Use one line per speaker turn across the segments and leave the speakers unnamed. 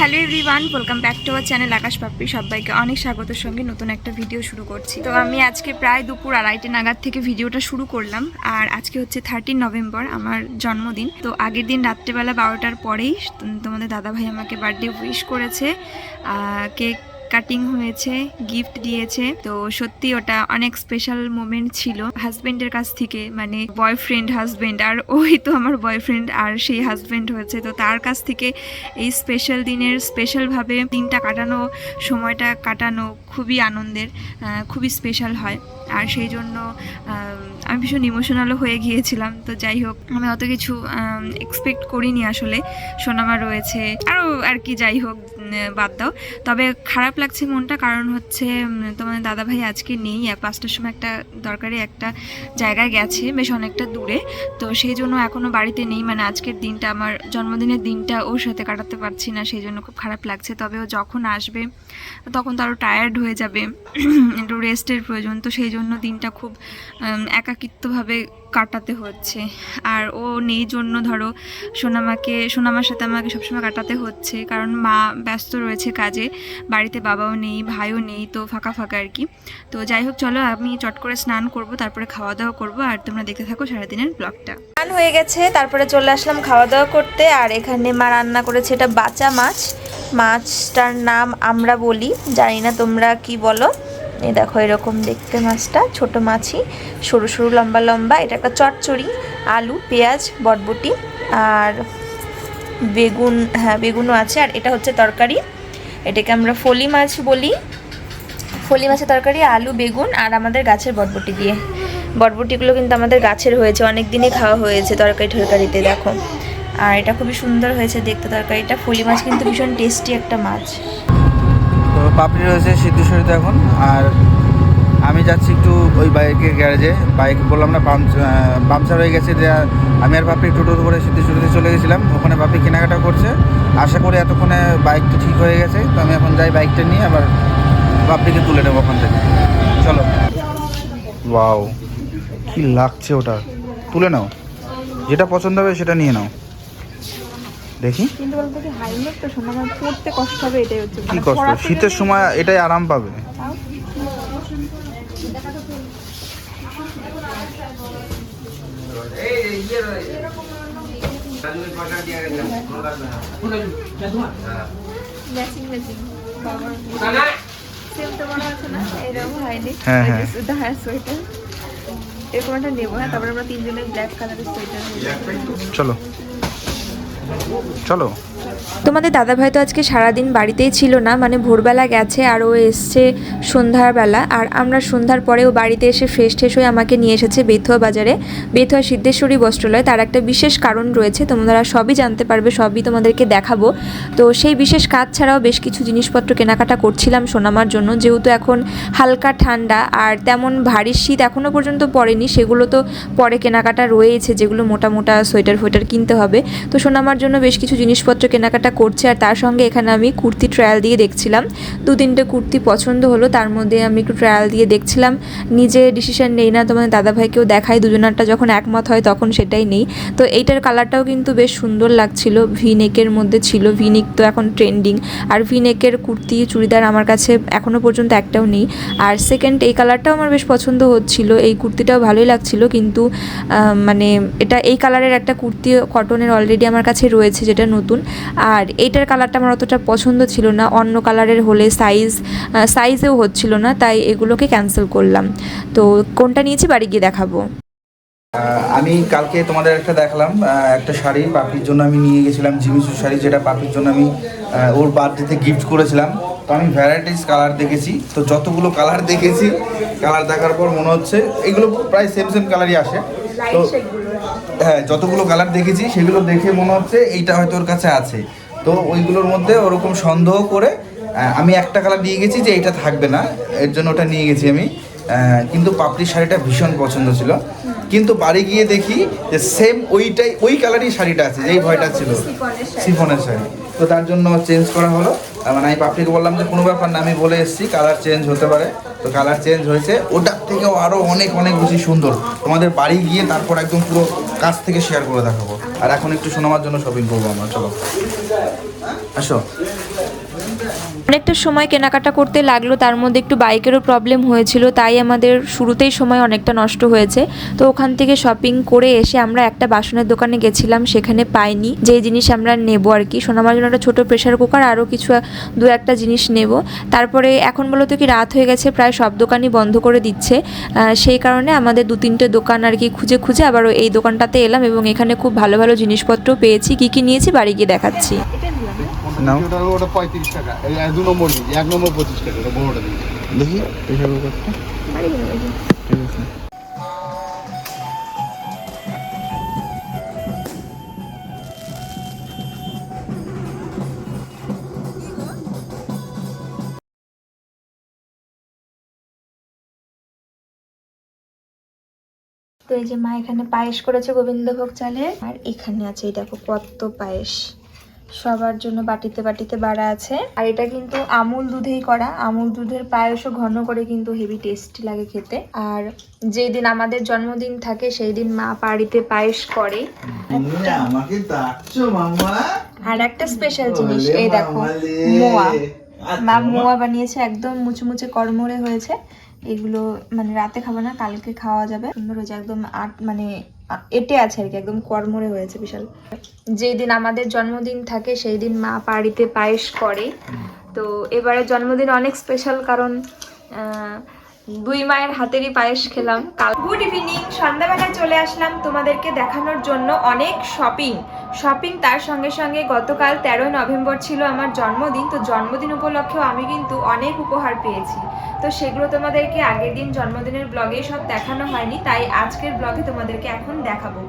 Hello everyone, welcome back to our channel Akash Papri সবাইকে অনেক স্বাগতের সঙ্গে নতুন একটা ভিডিও শুরু করছি। তো আমি আজকে প্রায় দুপুর আড়াইটে নাগাদ থেকে ভিডিওটা শুরু করলাম, আর আজকে হচ্ছে থার্টিন নভেম্বর, আমার জন্মদিন। তো আগের দিন রাত্রেবেলা বারোটার পরেই তোমাদের দাদাভাই আমাকে বার্থডে উইশ করেছে কেক কাটিং হয়েছে গিফট দিয়েছে। তো সত্যি ওটা অনেক স্পেশাল মোমেন্ট ছিল। হাজবেন্ডের কাছ থেকে মানে বয়ফ্রেন্ড হাজবেন্ড আর ওই তো আমার বয়ফ্রেন্ড আর সেই হাজবেন্ড হয়েছে। তো তার কাছ থেকে এই স্পেশাল দিনের স্পেশালভাবে দিনটা কাটানো, সময়টা কাটানো খুবই আনন্দের খুবই স্পেশাল হয়। আর সেই জন্য আমি ভীষণ ইমোশনালও হয়ে গিয়েছিলাম। তো যাই হোক, আমি অত কিছু এক্সপেক্ট করিনি আসলে। সোনামা রয়েছে আরও আর কি যাই হোক বাদ দাও। তবে খারাপ লাগছে মনটা কারণ হচ্ছে তোমার দাদাভাই আজকে নেই। পাঁচটার সময় একটা দরকারি একটা জায়গায় গেছে, বেশ অনেকটা দূরে। তো সেই জন্য এখনও বাড়িতে নেই। মানে আজকের দিনটা, আমার জন্মদিনের দিনটা ওর সাথে কাটাতে পারছি না। সেই জন্য খুব খারাপ লাগছে। তবে ও যখন আসবে, তখন তো আরও টায়ার্ড হয়ে যাবে। একটু রেস্টের প্রয়োজন। তো সেই জন্য দিনটা খুব একাকিত্বভাবে কাটাতে হচ্ছে। আর ও নেই জন্য ধরো সোনামাকে, সোনামার সাথে আমাকে সবসময় কাটাতে হচ্ছে। কারণ মা ব্যস্ত রয়েছে কাজে। বাড়িতে বাবাও নেই, ভাইও নেই, তো ফাঁকা ফাঁকা আর কি। তো যাই হোক, চলো আমি চট করে স্নান করব, তারপরে খাওয়া দাওয়া করব। আর তোমরা দেখতে থাকো সারাদিনের ব্লগটা। স্নান হয়ে গেছে, তারপরে চলে আসলাম খাওয়া দাওয়া করতে। আর এখানে মা রান্না করেছে, এটা বাঁচা মাছ। মাছটার নাম আমরা বলি। জানি না তোমরা কি বলো। এই দেখো, এরকম দেখতে মাছটা। ছোট মাছই সরু সরু, লম্বা লম্বা। এটা একটা চটচড়ি আলু, পেঁয়াজ, বটবটি আর বেগুন হ্যাঁ বেগুনও আছে। আর এটা হচ্ছে তরকারি। এটাকে আমরা ফলি মাছ বলি। ফলি মাছের তরকারি, আলু, বেগুন আর আমাদের গাছের বটবটি দিয়ে। বটবটিগুলো কিন্তু আমাদের গাছের হয়েছে। অনেক দিনই খাওয়া হয়েছে তরকারি টরকারিতে দেখো। আর এটা খুবই সুন্দর হয়েছে দেখতে তরকারিটা ফলি মাছ কিন্তু ভীষণ টেস্টি একটা মাছ।
তো পাপড়ি রয়েছে সিদ্ধেশ্বরীতে এখন আর আমি যাচ্ছি একটু ওই বাইকের গ্যারেজে। বাইক বললাম না পাংচার হয়ে গেছে যে আমি আর পাপড়ি টোটো করে সিদ্ধেশ্বরীতে চলে গেছিলাম। ওখানে পাপড়ি কেনাকাটা করছে। আশা করি এতক্ষণে বাইক তো ঠিক হয়ে গেছে। তো আমি এখন যাই বাইকটা নিয়ে আবার পাপড়িকে তুলে নেব ওখান থেকে। চলো। ওয়াও কি লাগছে ওটা। তুলে নাও। যেটা পছন্দ হবে সেটা নিয়ে নাও। দেখি।
কিন্তু বলতো কি হাইনেক তো শোনা পড়তে কষ্ট হবে এটাই হচ্ছে
কি কষ্ট? শীতের সময় এটাই আরাম পাবে।
মনে
হ্যাঁ, হ্যাঁ।
সোয়েটার এরকম একটা নেব হ্যাঁ তারপরে আমরা তিনজনে ব্ল্যাক কালারের সোয়েটার
চলো। চলো।
তোমাদের দাদাভাই তো আজকে সারাদিন বাড়িতেই ছিল না মানে ভোরবেলা গেছে আর ও এসছে সন্ধ্যাবেলা আর আমরা সন্ধ্যার পরেও বাড়িতে এসে ফ্রেশ ট্রেশ হয়ে আমাকে নিয়ে এসেছে বেথুয়া বাজারে। বেথুয়া সিদ্ধেশ্বরী বস্ত্রালয়, তার একটা বিশেষ কারণ রয়েছে, তোমরা সবই জানতে পারবে, সবই তোমাদেরকে দেখাবো। তো সেই বিশেষ কাজ ছাড়াও বেশ কিছু জিনিসপত্র কেনাকাটা করছিলাম সোনামার জন্য, যেহেতু এখন হালকা ঠান্ডা আর তেমন ভারী শীত এখনও পর্যন্ত পড়েনি, সেগুলো তো পরে কেনাকাটা রয়েছে যেগুলো মোটা মোটা সোয়েটার ফোয়েটার কিনতে হবে। তো সোনামার জন্য বেশ কিছু জিনিসপত্র কেনাকাটা করছে আর তার সঙ্গে এখানে আমি কুর্তি ট্রায়াল দিয়ে দেখছিলাম। দু তিনটে কুর্তি পছন্দ হলো, তার মধ্যে আমি একটু ট্রায়াল দিয়ে দেখছিলাম। নিজে ডিসিশন নেই না, তোমাদের দাদাভাইকেও দেখাই, দুজনারটা যখন একমত হয় তখন সেটাই নেই। তো এইটার কালারটাও কিন্তু বেশ সুন্দর লাগছিল। ভি নেকের মধ্যে ছিল ভি নেক তো এখন ট্রেন্ডিং আর ভি নেকের কুর্তি, চুড়িদার আমার কাছে এখনও পর্যন্ত একটাও নেই। আর সেকেন্ড এই কালারটাও আমার বেশ পছন্দ হচ্ছিল। এই কুর্তিটাও ভালোই লাগছিল, কিন্তু মানে এটা, এই কালারের একটা কুর্তি কটনের অলরেডি আমার কাছে রয়েছে, যেটা নতুন। আর এইটার কালারটা আমার অতটা পছন্দ ছিল না। অন্য কালারের হলে সাইজ সাইজেও হচ্ছিল না, তাই এগুলোকে ক্যান্সেল করলাম। তো কোনটা নিয়েছি বাড়ি গিয়ে দেখাবো।
আমি কালকে তোমাদের একটা দেখালাম একটা শাড়ি। পাপির জন্য আমি নিয়ে গেছিলাম জিমিসু শাড়ি, যেটা পাপির জন্য আমি ওর বার্থডেতে গিফট করেছিলাম। তো আমি ভ্যারাইটিস কালার দেখেছি। তো যতগুলো কালার দেখেছি কালার দেখার পর মনে হচ্ছে, এগুলো প্রায় সেম সেম কালারই আসে। তো হ্যাঁ যতগুলো কালার দেখেছি সেগুলো দেখে মনে হচ্ছে এইটা হয়তো ওর কাছে আছে। তো ওইগুলোর মধ্যে ওরকম সন্দেহ করে আমি একটা কালার নিয়ে গেছি যে এটা থাকবে না এর জন্য ওটা নিয়ে গেছি আমি। কিন্তু পাপড়ির শাড়িটা ভীষণ পছন্দ ছিল। কিন্তু বাড়ি গিয়ে দেখি যে সেম ওইটাই ওই কালারই শাড়িটা আছে যেই ভয়টা ছিল। সিফনের শাড়ি। তো তার জন্য চেঞ্জ করা হলো। মানে আমি পাপড়িকে বললাম যে কোনো ব্যাপার না আমি বলে এসেছি কালার চেঞ্জ হতে পারে। তো কালার চেঞ্জ হয়েছে। ওটার থেকেও আরও অনেক অনেক বেশি সুন্দর। তোমাদের বাড়ি গিয়ে তারপর একদম পুরো কাছ থেকে শেয়ার করে দেখাবো। আর এখন একটু শোনাবার জন্য শপিং করব আমরা, চলো। আসো।
অনেকটা সময় কেনাকাটা করতে লাগল, তার মধ্যে একটু বাইকেরও প্রবলেম হয়েছিল, তাই আমাদের শুরুতেই সময় অনেকটা নষ্ট হয়েছে। তো ওখান থেকে শপিং করে এসে আমরা একটা বাসনের দোকানে গেছিলাম, সেখানে পাইনি। যে জিনিস আমরা নেব আর কি। সোনামার জন্য একটা ছোটো প্রেশার কুকার আরও কিছু দু একটা জিনিস নেব। তারপরে এখন বলতো কি, রাত হয়ে গেছে, প্রায় সব দোকানই বন্ধ করে দিচ্ছে। সেই কারণে আমাদের দু তিনটে দোকান আর কি খুঁজে খুঁজে আবারও এই দোকানটাতে এলাম এবং এখানে খুব ভালো ভালো জিনিসপত্র পেয়েছি। কি কি নিয়েছি বাড়ি গিয়ে দেখাচ্ছি।
নাও।
ওটা ওটা পঁয়ত্রিশ টাকা। এই এক দু নম্বর এক নম্বর পঁচিশ টাকা ওটা বড়োটা দিন
দেখি প্রেশার কুকারটা ঠিক আছে।
তো এই যে মা এখানে পায়েস করেছে গোবিন্দভোগ চালের। আর এখানে আছে এই দেখো কত পায়েস। সবার জন্য বাটিতে বাটিতে বাড়া আছে। আর এটা কিন্তু আমুল দুধেই করা। আমুল দুধের পায়েসও ঘন করে কিন্তু হেভি টেস্টি লাগে খেতে। আর যেই দিন আমাদের জন্মদিন থাকে সেই দিন মা বাড়িতে পায়েস করে। আর একটা স্পেশাল জিনিস এই দেখো মোয়া।
আচ্ছা,
মা। মোয়া বানিয়েছে একদম মুচমুচে কড়মড়ে হয়েছে। এগুলো মানে রাতে খাব না কালকে খাওয়া যাবে। সুন্দর হয়েছে একদম আট মানে এটে আছে আর কি, একদম কর্মরে হয়েছে বিশাল। যেই দিন আমাদের জন্মদিন থাকে সেই দিন মা বাড়িতে পায়েস করে। তো এবারে জন্মদিন অনেক স্পেশাল কারণ দুই মায়ের হাতেরই পায়েস খেলাম। কাল গুড ইভিনিং সন্ধ্যাবেলায় চলে আসলাম তোমাদেরকে দেখানোর জন্য অনেক শপিং শপিং তার সঙ্গে সঙ্গে গতকাল তেরোই নভেম্বর ছিল আমার জন্মদিন, তো জন্মদিন উপলক্ষেও আমি কিন্তু অনেক উপহার পেয়েছি। তো সেগুলো তোমাদেরকে আগের দিন জন্মদিনের ব্লগে সব দেখানো হয়নি, তাই আজকের ব্লগে তোমাদেরকে এখন দেখাবো।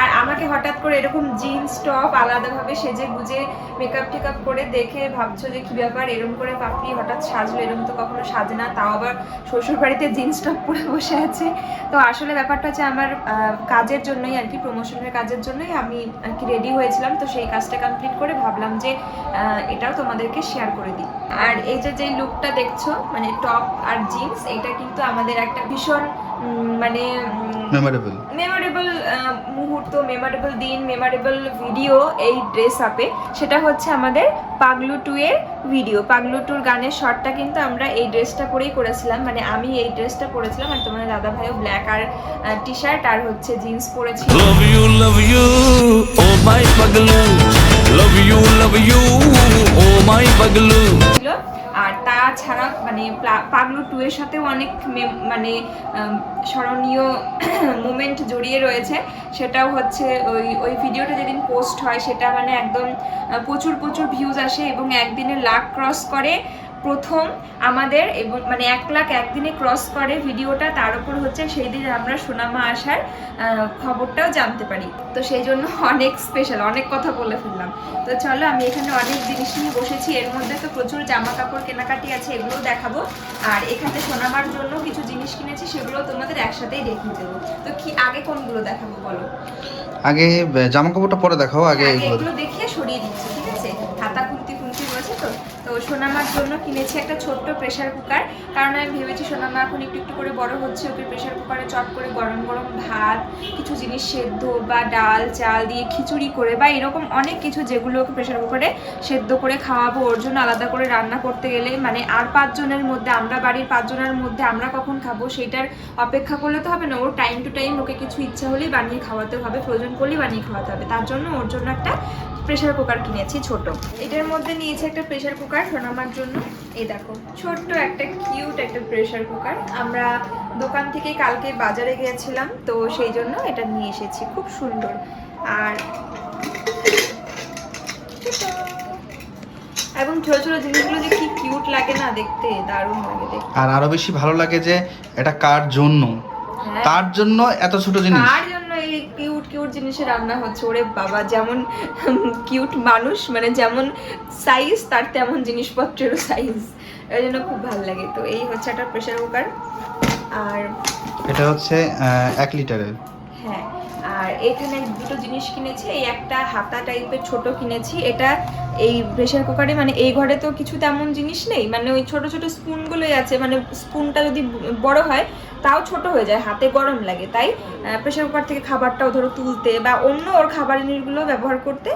আর আমাকে হঠাৎ করে এরকম জিন্স টপ আলাদাভাবে সেজে গুজে মেকআপ টেকআপ করে দেখে ভাবছ যে কি ব্যাপার? এরকম করে পাপড়ি হঠাৎ সাজলো এরকম তো কখনো সাজে না, তাও আবার শ্বশুর বাড়িতে জিন্স টপ পরে বসে আছে। তো আসলে ব্যাপারটা হচ্ছে আমার কাজের জন্যই আর কি প্রমোশনের কাজের জন্যই আমি আর কি রেডি হয়েছিলাম। তো সেই কাজটা কমপ্লিট করে ভাবলাম যে এটাও তোমাদেরকে শেয়ার করে দিই। আর এই যে যেই লুকটা দেখছ মানে টপ আর জিন্স এটা কিন্তু আমাদের একটা ভীষণ মানে
মেমোরেবল
মেমোরেবল মুহূর্ত মেমোরেবল দিন মেমোরেবল ভিডিও এই ড্রেস আপে সেটা হচ্ছে আমাদের পাগলু টু এর ভিডিও পাগলু টুর গানের শর্টটা কিন্তু আমরা এই ড্রেসটা পরেই করেছিলাম। মানে আমি এই ড্রেসটা পরেছিলাম আর তোমাদের দাদা ভাইও ব্ল্যাক আর টি শার্ট আর হচ্ছে জিন্স পরেছিল।
Love you, love you, oh my paglu. Love you, love you, oh my paglu.
ছিল। আর তাছাড়া মানে পাগলু টু এর সাথেও অনেক মানে স্মরণীয় মোমেন্ট জড়িয়ে রয়েছে। সেটাও হচ্ছে ওই ওই ভিডিওটা যেদিন পোস্ট হয় সেটা মানে একদম প্রচুর প্রচুর ভিউজ আসে এবং একদিনে লাখ ক্রস করে প্রথম আমাদের এবং মানে এক লাখ একদিনে ক্রস করে ভিডিওটা তার উপর হচ্ছে সেই দিন আমরা সোনামা আসার খবরটাও জানতে পারি। তো সেই জন্য অনেক স্পেশাল অনেক কথা বলে ফেললাম। তো চলো আমি এখানে অনেক জিনিস নিয়ে বসেছি। এর মধ্যে তো প্রচুর জামা কাপড় কেনাকাটি আছে এগুলোও দেখাবো। আর এখানে সোনামার জন্য কিছু জিনিস কিনেছি সেগুলো তোমাদের একসাথেই দেখিয়ে দেবো। তো কি আগে কোনগুলো দেখাবো বলো?
আগে জামা কাপড়টা পরে দেখাও আগে এগুলো
এগুলো দেখিয়ে সরিয়ে দিচ্ছি ঠিক আছে হাতা খুন্তি খুন্তি রয়েছে তো তো সোনামার জন্য কিনেছি একটা ছোট্ট প্রেসার কুকার কারণ আমি ভেবেছি সোনামা এখন একটু একটু করে বড় হচ্ছে, ওকে প্রেশার কুকারে চট করে গরম গরম ভাত, কিছু জিনিস সেদ্ধ বা ডাল, চাল দিয়ে খিচুড়ি করে বা এরকম অনেক কিছু যেগুলো ওকে প্রেশার কুকারে সেদ্ধ করে খাওয়াবো, ওর জন্য আলাদা করে রান্না করতে গেলে। মানে আর পাঁচজনের মধ্যে, আমরা বাড়ির পাঁচজনের মধ্যে আমরা কখন খাব সেটার অপেক্ষা করলে তো হবে না। ওর টাইম টু টাইম ওকে কিছু ইচ্ছা হলেই বানিয়ে খাওয়াতে হবে, প্রয়োজন পড়লেই বানিয়ে খাওয়াতে হবে। তার জন্য ওর জন্য একটা প্রেসার কুকার কিনেছি ছোট। এটার মধ্যে নিয়েছি একটা প্রেশার কুকার সোনামার জন্য। এই দেখো ছোট্ট একটা কিউট একটা প্রেশার কুকার আমরা দোকান থেকে কালকে বাজারে গিয়েছিলাম তো সেই জন্য এটা নিয়ে এসেছি খুব সুন্দর। আর এবং ছোট ছোট জিনিসগুলো যে কি কিউট লাগে না দেখতে দারুণ লাগে দেখতে।
আর আরও বেশি ভালো লাগে যে এটা কার জন্য?
হ্যাঁ।
কার জন্য এত ছোট জিনিস।
কার কিউট জিনিসের রান্না হচ্ছে। ওরে বাবা যেমন কিউট মানুষ মানে যেমন সাইজ তার তেমন জিনিসপত্রেরও সাইজ ওই জন্য খুব ভালো লাগে। তো এই হচ্ছে একটা প্রেসার কুকার আর
এটা হচ্ছে এক লিটারের।
হ্যাঁ আর এখানে দুটো জিনিস কিনেছি। এই একটা হাতা টাইপের ছোট কিনেছি। এটা এই প্রেসার কুকারে মানে এই ঘরে তো কিছু তেমন জিনিস নেই। মানে ওই ছোট ছোট স্পুনগুলোই আছে। মানে স্পুনটা যদি বড় হয় তাও ছোট হয়ে যায়, হাতে গরম লাগে। তাই প্রেশার কুকার থেকে খাবারটাও ধরো তুলতে বা অন্য ওর খাবার জিনিসগুলো ব্যবহার করতে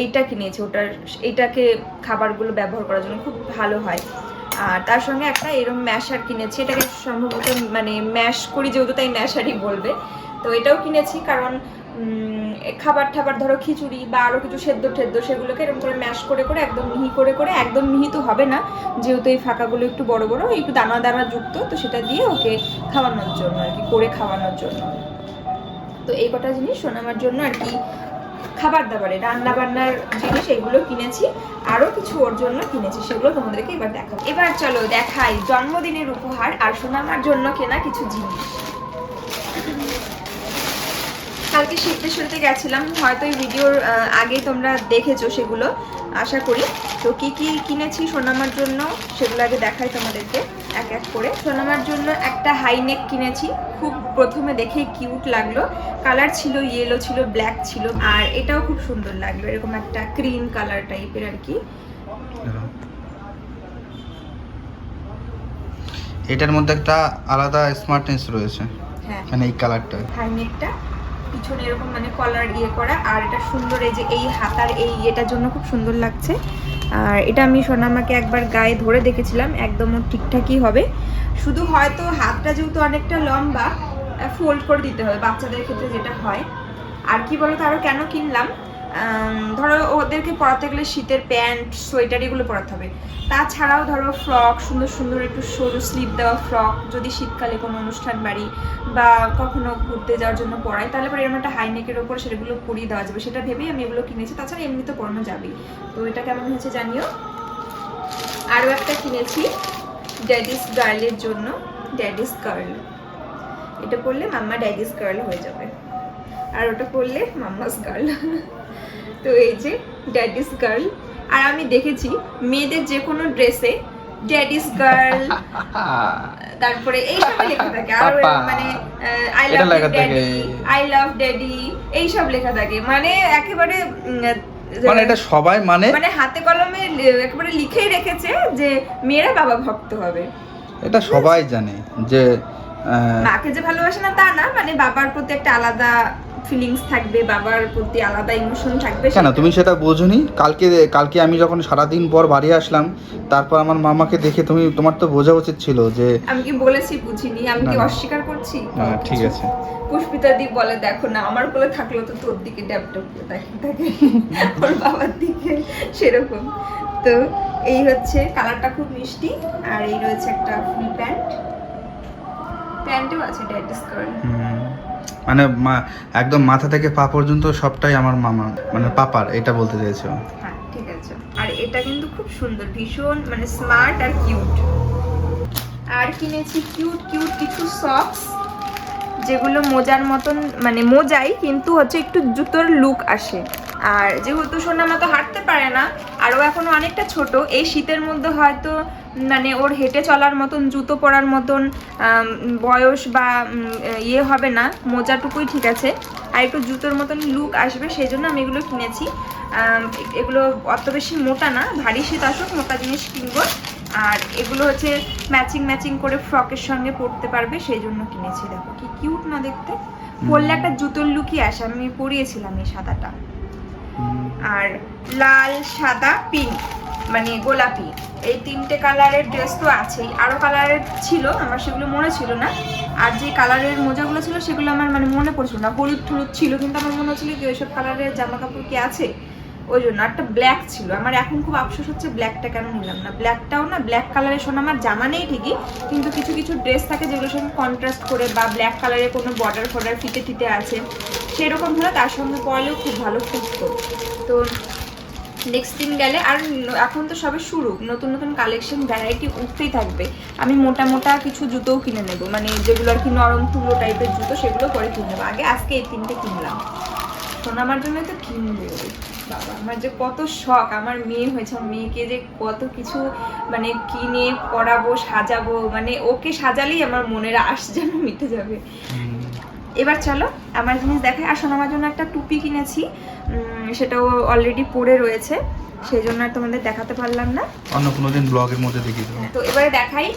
এইটা কিনেছি। ওটার, এইটাকে খাবারগুলো ব্যবহার করার জন্য খুব ভালো হয়। আর তার সঙ্গে একটা এরকম ম্যাশার কিনেছি। এটাকে সম্ভবত মানে ম্যাশ করি যেহেতু, তাই ম্যাশারই বলবে। তো এটাও কিনেছি কারণ খাবার ঠাবার ধরো খিচুড়ি বা আরও কিছু সেদ্ধ টেদ্ধ সেগুলোকে এরকম করে ম্যাশ করে করে একদম মিহি করে করে, একদম মিহি তো হবে না, যেহেতু এই ফাঁকাগুলো একটু বড় বড়, একটু দানা দানা যুক্ত, তো সেটা দিয়ে ওকে খাওয়ানোর জন্য আর কি, করে খাওয়ানোর জন্য। তো এই কটা জিনিস সোনামার জন্য আর কি খাবার দাবারে রান্না বান্নার জিনিস এগুলো কিনেছি আরও কিছু ওর জন্য কিনেছি, সেগুলো তোমাদেরকে এবার দেখাবো। এবার চলো দেখাই জন্মদিনের উপহার আর সোনামার জন্য কেনা কিছু জিনিস। কালকে সিদ্ধেশ্বরীতে গেছিলাম হয়তো এই ভিডিওর আগেই তোমরা দেখেছ সেগুলো আশা করি। তো কি কি কিনেছি সোনামার জন্য সেগুলো আগে দেখাই তোমাদেরকে এক এক করে। সোনামার জন্য একটা হাইনেক কিনেছি খুব প্রথমে দেখেই কিউট লাগল। কালার ছিল ইয়েলো ছিল ব্ল্যাক ছিল আর এটাও খুব সুন্দর লাগল এরকম একটা ক্রিম কালার টাইপের আর কি।
এটার মধ্যে একটা আলাদা স্মার্টনেস রয়েছে
হ্যাঁ।
মানে এই কালারটা
হাইনেকটা পিছনে এরকম মানে কলার ইয়ে করা। আর এটা সুন্দর এই যে এই হাতার এই এটার জন্য খুব সুন্দর লাগছে। আর এটা আমি সোনামাকে একবার গায়ে ধরে দেখেছিলাম, একদম ঠিকঠাকই হবে। শুধু হয়তো হাতটা যেহেতু অনেকটা লম্বা ফোল্ড করে দিতে হবে বাচ্চাদের ক্ষেত্রে যেটা হয়। আর কি বলতো আরও কেন কিনলাম? ধরো ওদেরকে পরাতে গেলে শীতের প্যান্ট, সোয়েটার এগুলো পরাতে হবে। তাছাড়াও ধরো ফ্রক, সুন্দর সুন্দর একটু সরু স্লিপ দেওয়া ফ্রক, যদি শীতকালে কোনো অনুষ্ঠান বাড়ি বা কখনো ঘুরতে যাওয়ার জন্য পরাই তাহলে পরে এরকম একটা হাইনেকের ওপর সেগুলো পরিয়ে দেওয়া যাবে। সেটা ভেবেই আমি এগুলো কিনেছি, তাছাড়া এমনি তো পরানো যাবেই। তো এটা কেমন হয়েছে জানিও? আরও একটা কিনেছি ড্যাডিস গার্লের জন্য ড্যাডিস গার্ল এটা পরলে মাম্মা ড্যাডিস গার্ল হয়ে যাবে। আর ওটা পরলে মাম্মাস গার্ল তো এই যে ড্যাডিস গার্ল আর আমি দেখেছি মেয়েদের যে কোনো ড্রেসে ড্যাডিস গার্ল তারপরে এইসব লেখা থাকে। আর মানে I love daddy I love daddy এইসব লেখা থাকে। মানে একেবারে
মানে এটা সবাই মানে?
মানে হাতে কলমে একেবারে লিখেই রেখেছে যে মেয়েরা বাবা ভক্ত হবে।
এটা সবাই জানে যে
মাকে যে ভালোবাসে না তা না মানে বাবার প্রতি একটা আলাদা ফিলিংস থাকবে বাবার প্রতি আলাদা ইমোশন থাকবে
কেন? তুমি সেটা বোঝনি? কালকে কালকে আমি যখন সারাদিন পর বাড়ি আসলাম তারপর আমার মামাকে দেখে তুমি তোমার তো বোঝা উচিত ছিল যে
আমি কি বলেছি বুঝিনি? আমি কি। অস্বীকার করছি?
হ্যাঁ, ঠিক আছে।
পুষ্পিতা দি বলে দেখো না আমার কোলে থাকলেও তো তোর দিকে ড্যাপ ড্যাপ করে তাকিয়ে থাকে। ওর বাবার দিকে সেরকম। তো এই হচ্ছে কালারটা খুব মিষ্টি আর এই রয়েছে একটা ফুল প্যান্ট প্যান্টও আছে ড্যাডিস কার্ল
মানে একদম মাথা থেকে পা পর্যন্ত সবটাই আমার মামা মানে পাপার এটা বলতে চাইছো?
হ্যাঁ ঠিক আছে। আর এটা কিন্তু খুব সুন্দর ভীষণ মানে স্মার্ট আর কিউট আর কিনেছি কিউট কিউট কিছু সক্স যেগুলো মোজার মতন মানে মোজাই কিন্তু হচ্ছে একটু জুতোর লুক আসে। আর যেহেতু সোনামা তো হাঁটতে পারে না আর ও এখনও অনেকটা ছোট এই শীতের মধ্যে হয়তো মানে ওর হেঁটে চলার মতন জুতো পরার মতন বয়স বা ইয়ে হবে না মোজাটুকুই ঠিক আছে। আর একটু জুতোর মতন লুক আসবে সেই জন্য আমি এগুলো কিনেছি। এগুলো অত বেশি মোটা না ভারী শীত আসুক মোটা জিনিস কিনবো। আর এগুলো হচ্ছে ম্যাচিং ম্যাচিং করে ফ্রকের সঙ্গে পরতে পারবে সেই জন্য কিনেছি। দেখো কি কিউট না দেখতে। পরলে একটা জুতোর লুকই আসে আমি পরিয়েছিলাম এই সাদাটা। আর লাল, সাদা পিঙ্ক মানে গোলাপি। এই তিনটে কালারের ড্রেস তো আছেই। আরও কালারের ছিল, আমার সেগুলো মনে ছিল না। আর যে কালারের মোজাগুলো ছিল, সেগুলো আমার মানে মনে পড়ছিল না। হলুদ টলুদ ছিল, কিন্তু আমার মনে হচ্ছিল যে ওইসব কালারের জামা কাপড় কি আছে? ওই জন্য। একটা ব্ল্যাক ছিল। আমার এখন খুব আফসোস হচ্ছে ব্ল্যাকটা কেন নিলাম না। ব্ল্যাকটাও না ব্ল্যাক কালারের শোনা আমার জামা নেই ঠিকই, কিন্তু কিছু কিছু ড্রেস থাকে যেগুলোর সঙ্গে কন্ট্রাস্ট করে বা ব্ল্যাক কালারের কোনো বর্ডার ফর্ডার ফিতে ফিতে আছে। সেরকম হলে তার সঙ্গে পরলেও খুব ভালো ফুটতো তো নেক্সট দিন গেলে আর এখন তো সবে শুরু, নতুন নতুন কালেকশন ভ্যারাইটি উঠতেই থাকবে। আমি মোটা মোটা কিছু জুতোও কিনে নেব মানে যেগুলো আর কি নরম তুলো টাইপের জুতো সেগুলো পরে কিনে নেব। আগে আজকে এই তিনটে কিনলাম। শোনা আমার জন্য তো কিনবো। বাবা আমার যে কত শখ আমার মেয়ে হয়েছে মেয়েকে যে কত কিছু মানে কিনে পরাবো সাজাবো মানে ওকে সাজালেই আমার মনের আশ যেন মিটে যাবে। এবার চলো আমার জিনিস দেখাই। শোনো আমার জন্য একটা টুপি কিনেছি। সেটাও অলরেডি পরে রয়েছে। সেই জন্য আর তোমাদের দেখাতে পারলাম না।
অন্য কোনো দিন ব্লগের মধ্যে দেখিয়ে দেবো।
তো এবারে দেখাই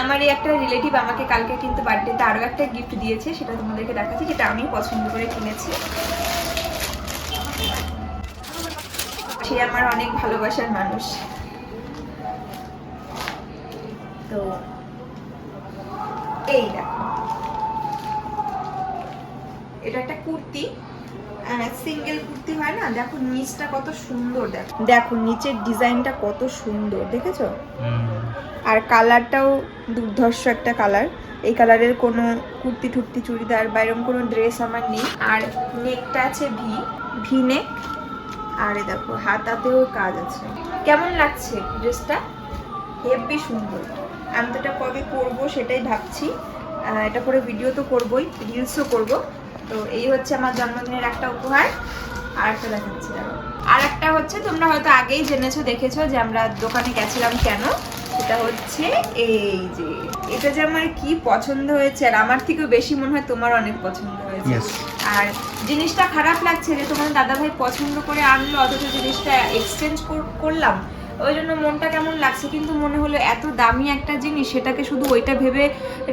আমারই একটা রিলেটিভ আমাকে কালকে কিন্তু বার্থডেতে আরও একটা গিফট দিয়েছে সেটা তোমাদেরকে দেখাচ্ছি যেটা আমি পছন্দ করে কিনেছি। সে আমার অনেক ভালোবাসার মানুষ। তো এই দেখো। এটা একটা কুর্তি। সিঙ্গেল কুর্তি হয় না? দেখো নিচটা কত সুন্দর দেখো। দেখো নিচের ডিজাইনটা কত সুন্দর দেখেছ? আর কালারটাও দুর্ধর্ষ একটা কালার। এই কালারের কোনো কুর্তি টুর্তি চুড়িদার বা এরকম কোনো ড্রেস আমার নেই। আর নেকটা আছে ভি ভি নেক আর দেখো, হাতাতেও কাজ আছে। কেমন লাগছে ড্রেসটা? হেভি সুন্দর। আমি তো এটা কবে করব সেটাই ভাবছি। এটা করে ভিডিও তো করবোই রিলসও করব। তো এই হচ্ছে আমার জন্মদিনের একটা উপহার। আর একটা দেখাচ্ছি আর একটা হচ্ছে, তোমরা হয়তো আগেই জেনেছো, দেখেছ যে আমরা দোকানে গেছিলাম কেন? সেটা হচ্ছে এই যে, এটা যে আমার কি পছন্দ হয়েছে, আর আমার থেকেও বেশি মনে হয় তোমার অনেক পছন্দ হয়েছে. আর জিনিসটা খারাপ লাগছে যে তোমার দাদাভাই পছন্দ করে আনলো অথচ জিনিসটা এক্সচেঞ্জ করলাম। ওই জন্য মনটা কেমন লাগছে? কিন্তু মনে হলো এত দামি একটা জিনিস, সেটাকে শুধু ওইটা ভেবে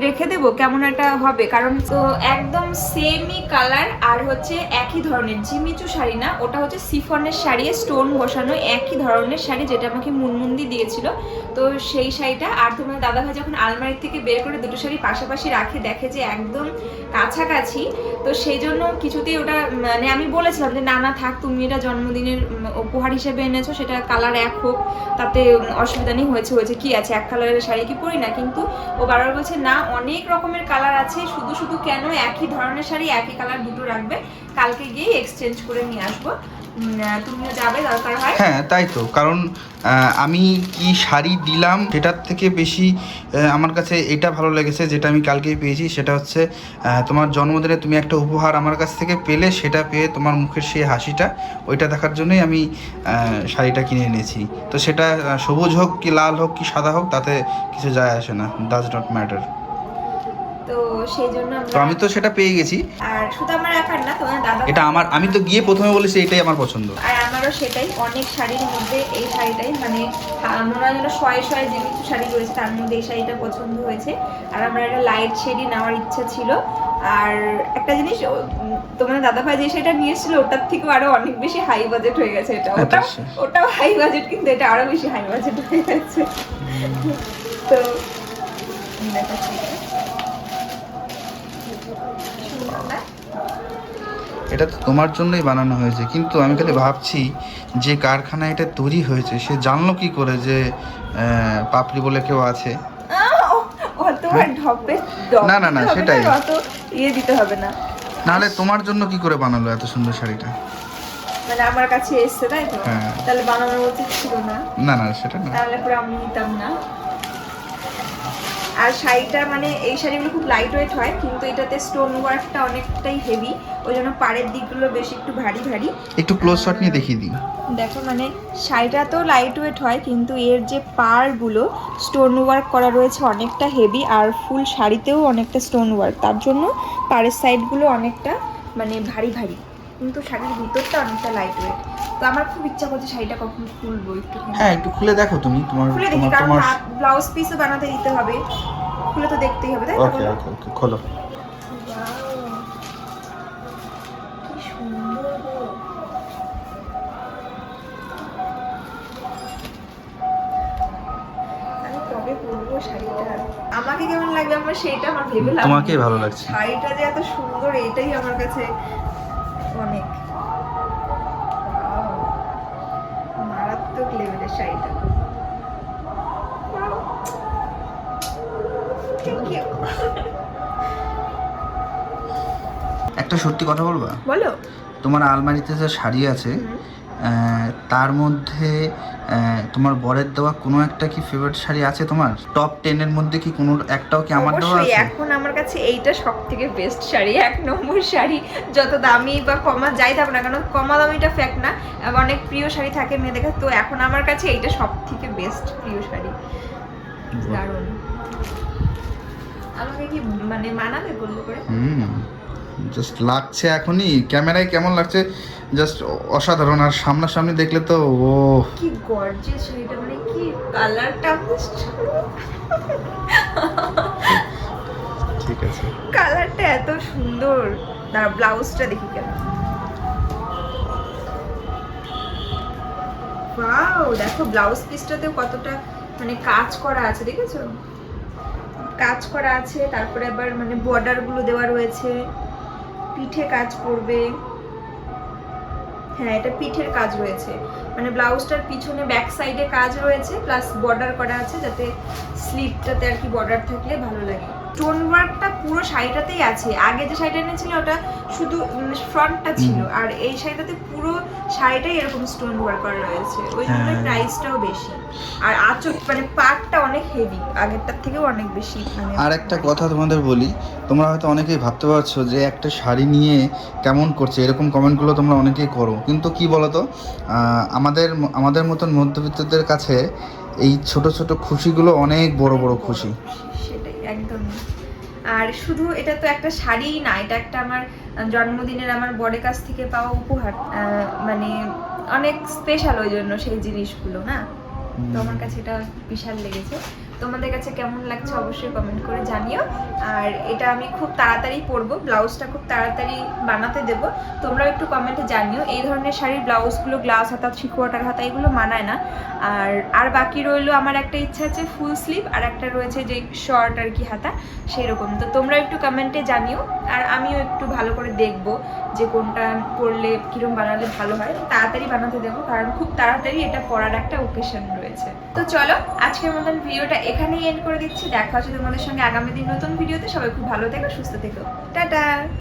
রেখে দেবো? কেমন একটা হবে? কারণ তো একদম সেমই কালার আর হচ্ছে একই ধরনের। জিমিচু শাড়ি না, ওটা হচ্ছে সিফনের শাড়ি স্টোন বসানো একই ধরনের শাড়ি, যেটা আমাকে মুনমুন্দি দিয়েছিল। তো সেই শাড়িটা, আর তোমার দাদা ভাই যখন আলমারি থেকে বের করে দুটো শাড়ি পাশাপাশি রাখে, দেখে যে একদম কাছাকাছি, তো সেই জন্য কিছুতেই ওটা মানে আমি বলেছিলাম যে, না না, থাক তুমি এটা জন্মদিনের উপহার হিসেবে এনেছো, সেটা কালার এক হোক, তাতে অসুবিধা নেই, হয়েছে হয়েছে, কি আছে, এক কালারের শাড়ি কি পরি না, কিন্তু ও বারবার বলছে, না, অনেক রকমের কালার আছে, শুধু শুধু কেন একই ধরনের শাড়ি, একই কালার দুটো রাখবে, কালকে গিয়ে এক্সচেঞ্জ করে নিয়ে আসব। হয়?
তাই তো। কারণ আমি কি শাড়ি দিলাম সেটার থেকে বেশি আমার কাছে এটা ভালো লেগেছে, যেটা আমি কালকেই পেয়েছি, সেটা হচ্ছে তোমার জন্মদিনে তুমি একটা উপহার আমার কাছ থেকে পেলে, সেটা পেয়ে তোমার মুখের সেই হাসিটা, ওইটা দেখার জন্যই আমি শাড়িটা কিনে এনেছি। তো সেটা সবুজ হোক কি লাল হোক কি সাদা হোক, তাতে কিছু যায় আসে না ডাজ নট ম্যাটার
সেই জন্য
তো আমি তো সেটা পেয়ে গেছি।
আর শুধু আমার একার না তোমার দাদা
এটা আমার আমি তো গিয়ে প্রথমে বলেছি এটাই আমার পছন্দ।
আর আমারও সেটাই অনেক শাড়ির মধ্যে এই শাড়িটাই মানে আহ, মনে হয় যেন শয়ে শয়ে যে কিছু শাড়ি রয়েছে তার মধ্যে এই শাড়িটা পছন্দ হয়েছে। আর আমার একটা লাইট শেডই নেওয়ার ইচ্ছা ছিল। আর একটা জিনিস তোমার দাদা ভাই যে শাড়িটা নিয়ে এসেছিল ওটার থেকেও আরও অনেক বেশি হাই বাজেট হয়ে গেছে এটা। ওটা ওটাও হাই বাজেট কিন্তু এটা আরও বেশি হাই বাজেট হয়ে গেছে। তো দেখাচ্ছি। এটা।
তো তোমার জন্যই বানানো হয়েছে কিন্তু আমি খালি ভাবছি যে কারখানায় এটা তৈরি হয়েছে সে জানলো কি করে যে পাপড়ি বলে কেউ আছে?
ঢপ
না, না, না, সেটাই।
ইয়ে দিতে হবে না।
নাহলে তোমার জন্য কি করে বানালো এত সুন্দর শাড়িটা?
মানে আমার কাছে এসছে তাই তো?
হ্যাঁ।
তাহলে বানানোর উচিত ছিল না।
না না সেটা না।
তাহলে পরে আমি নিতাম না। আর শাড়িটা মানে এই শাড়িগুলো খুব লাইট ওয়েট হয় কিন্তু এটাতে স্টোন ওয়ার্কটা অনেকটাই হেভি ওই জন্য পাড়ের দিকগুলো বেশ একটু ভারী ভারী।
একটু ক্লোজ শট নিয়ে দেখিয়ে দিই।
দেখো মানে শাড়িটা তো লাইট ওয়েট হয় কিন্তু এর যে পাড়গুলো স্টোন ওয়ার্ক করা রয়েছে অনেকটা হেভি আর ফুল শাড়িতেও অনেকটা স্টোন ওয়ার্ক তার জন্য পাড়ের সাইডগুলো অনেকটা মানে ভারী ভারী। কিন্তু শাড়ির ভিতরটা অনেকটা লাইট ওয়েট তো আমার খুব ইচ্ছা করছে শাড়িটা কখন খুলবো একটু
হ্যাঁ একটু খুলে দেখো তুমি তোমার
খুলে দেখি
তোমার
কারণ ব্লাউজ পিসও বানাতে দিতে হবে। খুলে তো দেখতেই হবে তাই
ওকে ওকে ওকে খোলো।
আমাকে কেমন লাগবে আমার সেটা আমার ভেবে।
তোমাকেই ভালো লাগছে।
শাড়িটা যে এত সুন্দর এটাই আমার কাছে অনেক। মারাত্মক লেভেলের শাড়িটা।
একটা সত্যি কথা বলবা?
বলো।
তোমার আলমারিতে যে শাড়ি আছে তার মধ্যে তোমার বরের দেওয়া কোনো একটা কি ফেভারিট শাড়ি আছে তোমার? টপ টেনের মধ্যে কি কোনো একটাও কি আমার দেওয়া আছে?
এখন আমার কাছে এইটা সব থেকে বেস্ট শাড়ি এক নম্বর শাড়ি। যত দামি বা কমা যাই থাকুক না কেন কমা দামিটা ফ্যাক্ট না অনেক প্রিয় শাড়ি থাকে মেয়েদের কাছে তো এখন আমার কাছে এইটা সব থেকে বেস্ট প্রিয় শাড়ি। দারুণ। আমাকে কি মানে মানাবে বলল করে?
হুম। জাস্ট লাগছে এখনই। ক্যামেরায় কেমন লাগছে? জাস্ট অসাধারণ। আর সামনাসামনি দেখলে তো ও।
কি গর্জিয়াস শাড়িটা মানে কি কালারটা
ঠিক আছে।
কালারটা এত সুন্দর। না ব্লাউজটা দেখি কেন ওয়াও দেখো ব্লাউজ পিসটাতেও কতটা মানে কাজ করা আছে দেখেছ? কাজ করা আছে তারপরে আবার মানে বর্ডারগুলো দেওয়া রয়েছে। পিঠে কাজ করবে। হ্যাঁ এটা পিঠের কাজ রয়েছে। মানে ব্লাউজটার পিছনে ব্যাক সাইডে কাজ রয়েছে প্লাস বর্ডার করা আছে যাতে স্লিপটাতে আর কি বর্ডার থাকলে ভালো লাগে। স্টোন ওয়ার্কটা পুরো শাড়িটাতেই আছে। আগে যে শাড়িটা এনেছিল ওটা শুধু ফ্রন্টটা ছিল। আর এই শাড়িটাতে পুরো শাড়িটাই এরকম স্টোন ওয়ার্ক করা রয়েছে। ওই জন্য
হ্যাঁ।
প্রাইসটাও বেশি। আর আচক মানে পাটটা অনেক হেভি আগেরটার থেকেও অনেক বেশি মানে
আর একটা কথা তোমাদের বলি তোমরা হয়তো অনেকেই ভাবতে পারছ যে একটা শাড়ি নিয়ে কেমন করছে এরকম কমেন্টগুলো তোমরা অনেকেই করো। কিন্তু কি বলতো আমাদের আমাদের মতন মধ্যবিত্তদের কাছে এই ছোট ছোট খুশিগুলো অনেক বড় বড় খুশি।
সেটাই একদম আর শুধু এটা তো একটা শাড়িই না এটা একটা আমার জন্মদিনের আমার বরের কাছ থেকে পাওয়া উপহার আহ, মানে অনেক স্পেশাল ওই জন্য সেই জিনিসগুলো না তো আমার কাছে এটা বিশাল লেগেছে। তোমাদের কাছে কেমন লাগছে অবশ্যই কমেন্ট করে জানিও। আর এটা আমি খুব তাড়াতাড়ি পরবো, ব্লাউজটা খুব তাড়াতাড়ি বানাতে দেবো। তোমরাও একটু কমেন্টে জানিও, এই ধরনের শাড়ির ব্লাউজগুলো গ্লাস হাতা থ্রি কোয়ার্টার হাতা এগুলো মানায় না। আর আর বাকি রইল আমার একটা ইচ্ছা আছে ফুল স্লিভ আর একটা রয়েছে যে শর্ট আর কি হাতা, সেরকম। তো তোমরা একটু কমেন্টে জানিও, আর আমিও একটু ভালো করে দেখব যে কোনটা পরলে কিরম বানালে ভালো হয়। তাড়াতাড়ি বানাতে দেবো, কারণ খুব তাড়াতাড়ি এটা পড়ার একটা ওকেশন রয়েছে। তো চলো, আজকের মতন ভিডিওটা এখানেই এন্ড করে দিচ্ছি। দেখা হচ্ছে তোমাদের সঙ্গে আগামী দিন নতুন ভিডিওতে। সবাই খুব ভালো থেকো, সুস্থ থেকো। টাটা!